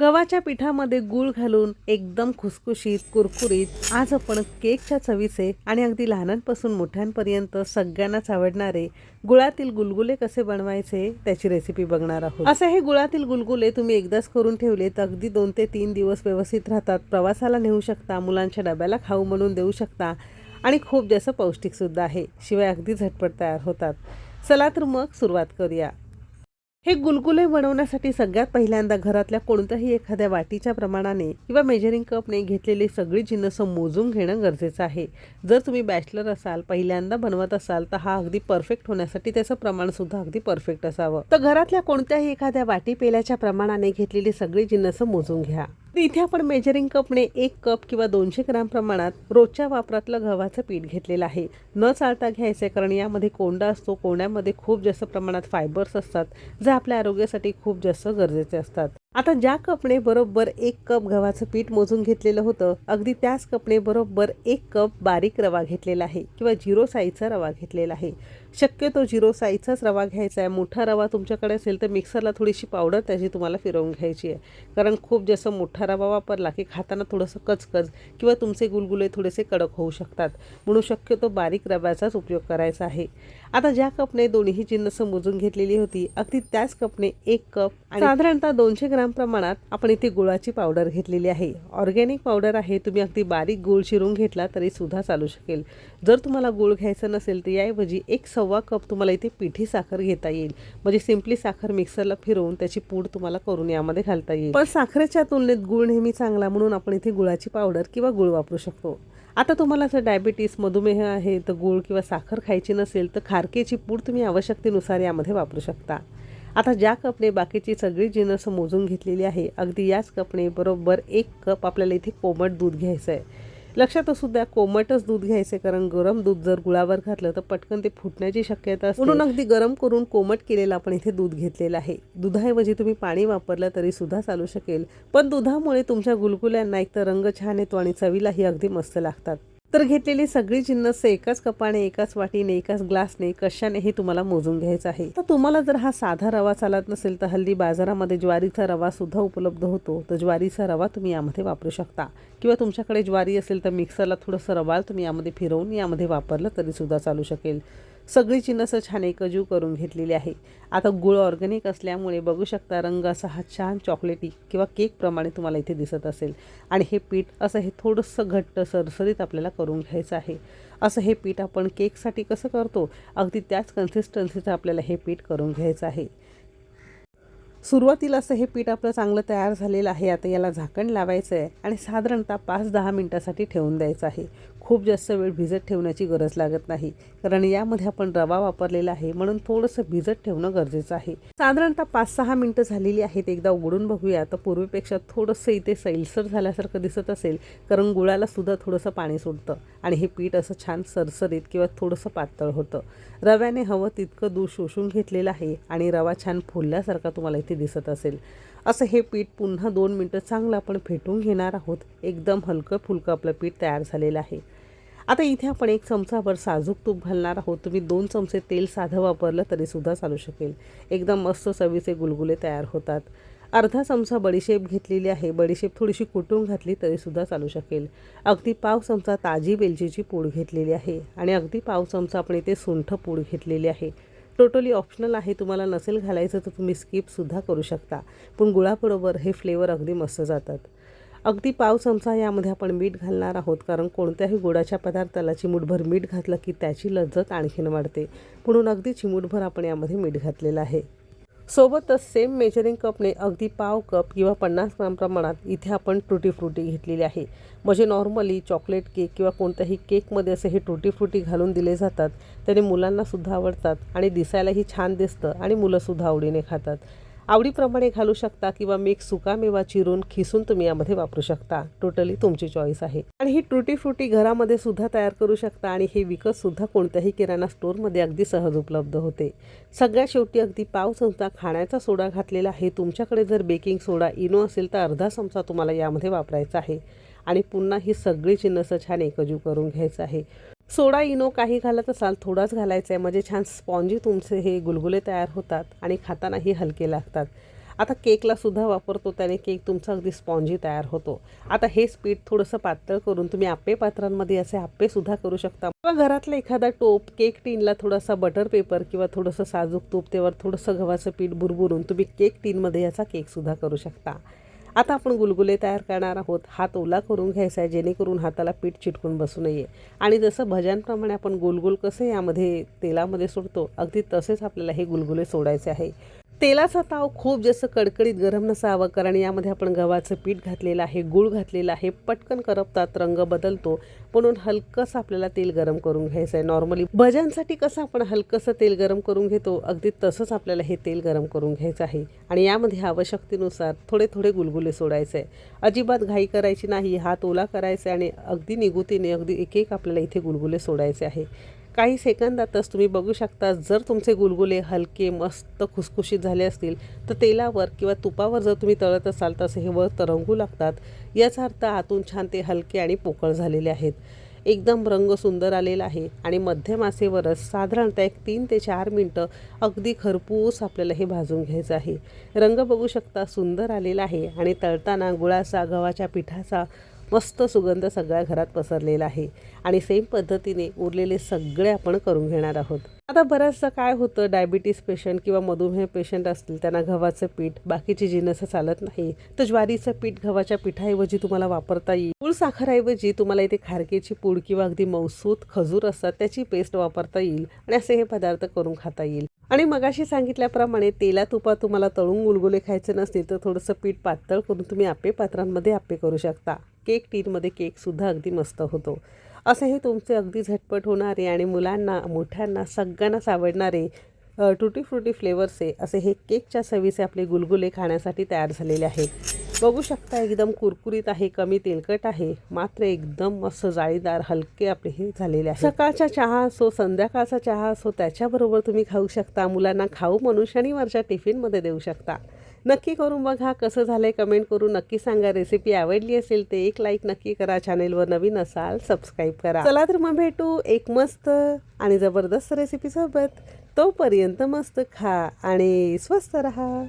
गव्हाच्या पिठामध्ये गूळ घालून एकदम खुसखुशीत कुरकुरीत आज आपण केकच्या चवीचे आणि अगदी लहानांपासून मोठ्यांपर्यंत सगळ्यांनाच आवडणारे गुळातील गुलगुले कसे बनवायचे त्याची रेसिपी बघणार आहोत. असं हे गुळातील गुलगुले तुम्ही एकदाच करून ठेवले तर अगदी दोन ते तीन दिवस व्यवस्थित राहतात. प्रवासाला नेऊ शकता मुलांच्या डब्याला खाऊ म्हणून देऊ शकता आणि खूप जास्त पौष्टिकसुद्धा आहे. शिवाय अगदी झटपट तयार होतात. चला तर मग सुरुवात करूया. हे गुलगुले बनवण्यासाठी सगळ्यात पहिल्यांदा घरातल्या कोणत्याही एखाद्या वाटीच्या प्रमाणाने किंवा मेजरिंग कपने घेतलेली सगळी जिन्नस मोजून घेणं गरजेचं आहे. जर तुम्ही बॅचलर असाल पहिल्यांदा बनवत असाल तर हा अगदी परफेक्ट होण्यासाठी त्याचं प्रमाण सुद्धा अगदी परफेक्ट असावं. तर घरातल्या कोणत्याही एखाद्या वाटी पेल्याच्या प्रमाणाने घेतलेली सगळी जिन्नस मोजून घ्या. इथे आपण मेजरिंग कपने एक कप किंवा दोनशे ग्राम प्रमाणात रोजच्या वापरातलं गव्हाचं पीठ घेतलेलं आहे. न चालता घ्यायचं कारण यामध्ये कोंडा असतो. कोंड्यामध्ये खूप जास्त प्रमाणात फायबर्स असतात जे आपल्या आरोग्यासाठी खूप जास्त गरजेचे असतात. आता ज्या कपने बरोबर एक कप गव्हाचं पीठ मोजून घेतलेलं होतं अगदी त्याच कपने बरोबर एक कप बारीक रवा घेतलेला आहे किंवा झिरो साईजचा रवा घेतलेला आहे. शक्यतो झिरो साईजचाच रवा घ्यायचा आहे. मोठा रवा तुमच्याकडे असेल तर मिक्सरला थोडीशी पावडर त्याची तुम्हाला फिरवून घ्यायची आहे. कारण खूप जास्त मोठा रवा वापरला की खाताना थोडंसं कचकच किंवा तुमचे गुलगुले थोडेसे कडक होऊ शकतात. म्हणून शक्यतो बारीक रव्याचाच उपयोग करायचा आहे. आता ज्या कपने दोन्ही जिन्नस मोजून घेतलेली होती अगदी त्याच कपने एक कप आणि साधारणतः दोनशे ग्राम प्रमाणात आपण इथे गुळाची पावडर घेतलेली आहे. ऑर्गॅनिक पावडर आहे तुम्ही अगदी बारीक गुळ शिरून घेतला तरी सुद्धा चालू शकेल. जर तुम्हाला गुळ घ्यायचं नसेल तर याऐवजी एक सव्वा कप तुम्हाला इथे पिठी साखर घेता येईल. म्हणजे सिम्पली साखर मिक्सरला फिरवून त्याची पूड तुम्हाला करून यामध्ये घालता येईल. पण साखरेच्या तुलनेत गुळ नेहमी चांगला म्हणून आपण इथे गुळाची पावडर किंवा गुळ वापरू शकतो. आता तुम्हाला जर डायबिटीस मधुमेह आहे तर गुळ किंवा साखर खायची नसेल तर खारकेची पूड तुम्ही आवश्यकतेनुसार यामध्ये वापरू शकता. आता ज्या कपने बाकीची सगळी जिनस मोजून घेतलेली आहे अगदी याच कपने बरोबर एक कप आपल्याला इथे कोमट दूध घ्यायचं आहे लक्षात असू द्या कोमटच दूध घ्यायचे कारण गरम दूध जर गुळावर घातलं तर पटकन ते फुटण्याची शक्यता असते. म्हणून अगदी गरम करून कोमट केलेलं आपण इथे दूध घेतलेलं आहे. दुधाऐवजी तुम्ही पाणी वापरलं तरी सुद्धा चालू शकेल. पण दुधामुळे तुमच्या गुलगुल्यांना एक तर रंग छान येतो आणि चवीलाही अगदी मस्त लागतात. तर घेतलेली सगळी जिन्नस एकाच कपाने एकाच वाटीने एकाच ग्लासने कशानेही तुम्हाला मोजून घ्यायचं आहे. तर तुम्हाला जर हा साधा रवा चालत नसेल तर हल्ली बाजारामध्ये ज्वारीचा रवा सुद्धा उपलब्ध होतो. तर ज्वारीचा रवा तुम्ही यामध्ये वापरू शकता. किंवा तुमच्याकडे ज्वारी असेल तर मिक्सरला थोडंसं रवाळ तुम्ही यामध्ये फिरवून यामध्ये वापरलं तरी सुद्धा चालू शकेल. सगळी नसं छान एकजीव करून घेतलेली आहे. आता गुळ ऑर्गॅनिक असल्यामुळे बघू शकता रंग असा हा छान चॉकलेटी किंवा केकप्रमाणे तुम्हाला इथे दिसत असेल. आणि हे पीठ असं हे थोडंसं घट्ट सरसरीत आपल्याला करून घ्यायचं आहे. असं हे पीठ आपण केकसाठी कसं करतो? अगदी त्याच कन्सिस्टन्सीचं आपल्याला हे पीठ करून घ्यायचं आहे. सुरुवातीला असं हे पीठ आपलं चांगलं तयार झालेलं आहे. आता याला झाकण लावायचं आहे आणि साधारणतः पाच दहा मिनटासाठी ठेवून द्यायचं आहे. खूप जास्त वेळ भिजत ठेवण्याची गरज लागत नाही. कारण यामध्ये आपण रवा वापरलेला आहे म्हणून थोडंसं भिजत ठेवणं गरजेचं आहे. साधारणतः पाच सहा मिनटं झालेली आहेत एकदा उघडून बघूया. तर पूर्वीपेक्षा थोडंसं इथे सैलसर झाल्यासारखं दिसत असेल कारण गुळाला सुद्धा थोडंसं पाणी सुटतं आणि हे पीठ असं छान सरसरीत किंवा थोडंसं पातळ होतं. रव्याने हवं तितकं दूध शोषून घेतलेलं आहे आणि रवा छान फुलल्यासारखा तुम्हाला इथे दिसत असेल. असं हे पीठ पुन्हा दोन मिनटं चांगलं आपण फेटून घेणार आहोत. एकदम हलकं फुलकं आपलं पीठ तयार झालेलं आहे. आता इथे आपण एक चमचाभर साजूक तूप घालणार आहोत. तुम्ही दोन चमचे तेल साधं वापरलं तरीसुद्धा चालू शकेल. एकदम मस्त चवीचे गुलगुले तयार होतात. अर्धा चमचा बडीशेप घेतलेली आहे. बडीशेप थोडीशी कुटून घातली तरीसुद्धा चालू शकेल. अगदी पाव चमचा ताजी वेलचीची पूड घेतलेली आहे आणि अगदी पाव चमचा आपण इथे सुंठ पूड घेतलेली आहे. टोटली ऑप्शनल आहे. तुम्हाला नसेल घालायचं तर तुम्ही स्किपसुद्धा करू शकता. पण गुळाबरोबर हे फ्लेवर अगदी मस्त जातात. अगदी पाव चमचा यामध्ये आपण मीठ घालणार आहोत कारण कोणत्याही गोडाच्या पदार्थाला चिमूटभर मीठ घातलं की त्याची लज्जत आणखीन वाढते. म्हणून अगदी चिमूटभर आपण यामध्ये मीठ घातलेलं आहे. सोबतच सेम मेजरिंग कपने अगदी पाव कप किंवा पन्नास ग्राम प्रमाणात इथे आपण टुटी फ्रुटी घेतलेली आहे. म्हणजे नॉर्मली चॉकलेट केक किंवा कोणत्याही केकमध्ये असे हे टुटी फ्रुटी घालून दिले जातात. त्याने मुलांनासुद्धा आवडतात आणि दिसायलाही छान दिसतं आणि मुलंसुद्धा आवडीने खातात. आवडीप्रमाणे घालू शकता किंवा मिक्स सुकामेवा चिरून खिसून तुम्ही यामध्ये वापरू शकता. टोटली तुमची चॉईस आहे. आणि ही ट्रुटी फ्रुटी घरामध्ये सुद्धा तयार करू शकता आणि हे विकत सुद्धा कोणत्याही किराणा स्टोअरमध्ये अगदी सहज उपलब्ध होते. सगळ्यात शेवटी अगदी पाव चमचा खाण्याचा सोडा घातलेला आहे. तुमच्याकडे जर बेकिंग सोडा इनो असेल तर अर्धा चमचा तुम्हाला यामध्ये वापरायचा आहे. आणि पुन्हा ही सगळी चिन्हसं छान एकजीव करून घ्यायचं आहे. सोडा इनो काही घालत असाल थोडाच घालायचा आहे म्हणजे छान स्पॉन्जी तुमचे हे गुलगुले तयार होतात आणि खातानाही हलके लागतात. आता केकला सुद्धा वापरतो त्याने केक तुमचा अगदी स्पॉन्जी तयार होतो. आता हे स्पीड थोडंसं पातळ करून तुम्ही आप्पे पात्रांमध्ये असे आप्पे सुद्धा करू शकता. किंवा घरातला एखादा टोप केक टीनला थोडासा बटर पेपर किंवा थोडंसं साजूक तूप त्यावर थोडंसं गव्हाचं पीठ बुरबुरून तुम्ही केक टीनमध्ये याचा केकसुद्धा करू शकता. आता आपण गुलगुले तयार करणार आहोत. हात ओला करून घ्यायचा आहे जेणेकरून हाताला पीठ चिटकून बसू नये. आणि जसं भज्यांप्रमाणे आपण गोलगोल कसे यामध्ये तेलामध्ये सोडतो अगदी तसेच आपल्याला हे गुलगुले सोडायचे आहे. तेलाचा ताव खूप जास्त कडकडीत गरम नसावा कारण यामध्ये आपण गव्हाचं पीठ घातलेलं आहे गूळ घातलेलं आहे पटकन करपतात रंग बदलतो म्हणून हलकंसं आपल्याला तेल गरम करून घ्यायचं आहे. नॉर्मली भज्यांसाठी कसं आपण हलकंसं तेल गरम करून घेतो अगदी तसंच आपल्याला हे तेल गरम करून घ्यायचं आहे. आणि यामध्ये आवश्यकतेनुसार थोडे थोडे गुलगुले सोडायचे आहे. अजिबात घाई करायची नाही हात ओला करायचा आहे आणि अगदी निगुतीने अगदी एक एक आपल्याला इथे गुलगुले सोडायचे आहे. काही सेकंदातच तुम्ही बघू शकता जर तुमचे गुलगुले हलके मस्त खुसखुशीत झाले असतील तर तेलावर किंवा तुपावर जर तुम्ही तळत असाल तर असे हे वर तरंगू लागतात. याचा अर्थ आतून छान ते हलके आणि पोकळ झालेले आहेत. एकदम रंग सुंदर आलेला आहे आणि मध्यम आसेवरच साधारणतः एक तीन ते चार मिनटं अगदी खरपूस आपल्याला हे भाजून घ्यायचं आहे. रंग बघू शकता सुंदर आलेला आहे आणि तळताना गुळाचा गव्हाच्या पिठाचा मस्त सुगंध सगळ्या घरात पसरलेला आहे. आणि सेम पद्धतीने उरलेले सगळे आपण करून घेणार आहोत. आता बऱ्याचदा काय होतं डायबिटीस पेशंट किंवा मधुमेह पेशंट असतील त्यांना गव्हाचं पीठ बाकीची जिनसं चालत नाही तर ज्वारीचं पीठ गव्हाच्या पिठाऐवजी तुम्हाला वापरता येईल. गुळ साखरऐवजी तुम्हाला इथे खारकेची पूड किंवा अगदी मौसूत खजूर असतात त्याची पेस्ट वापरता येईल आणि असे हे पदार्थ करून खाता येईल. आणि मगाशी सांगितल्याप्रमाणे तेला तुपात तुम्हाला तळून गुलगुले खायचे नसतील तर थोडंसं पीठ पातळ करून तुम्ही आप्पे पात्रांमध्ये आप्पे करू शकता. केक टीनमध्ये केकसुद्धा अगदी मस्त होतो. असे हे तुमचे अगदी झटपट होणारे आणि मुलांना मोठ्यांना सगळ्यांनाच आवडणारे टुटी फ्रुटी फ्लेवर्सचे असे हे केकच्या सवीचे आपले गुलगुले खाण्यासाठी तयार झालेले आहेत बघू शकता एकदम कुरकुरीत आहे कमी तेलकट आहे मात्र एकदम मस्त जाळीदार हलके आपले हे झालेले आहे. सकाळचा चहा असो संध्याकाळचा चहा असो त्याच्याबरोबर तुम्ही खाऊ शकता. मुलांना खाऊ म्हणून शनिवारच्या टिफिनमध्ये देऊ शकता. नक्की करून बघा कसं झालं आहे कमेंट करून नक्की सांगा. रेसिपी आवडली असेल ते एक लाईक नक्की करा. चॅनेलवर नवीन असाल सबस्क्राईब करा. चला तर मग भेटू एक मस्त आणि जबरदस्त रेसिपीसोबत तोपर्यंत मस्त खा आणि स्वस्त रहा.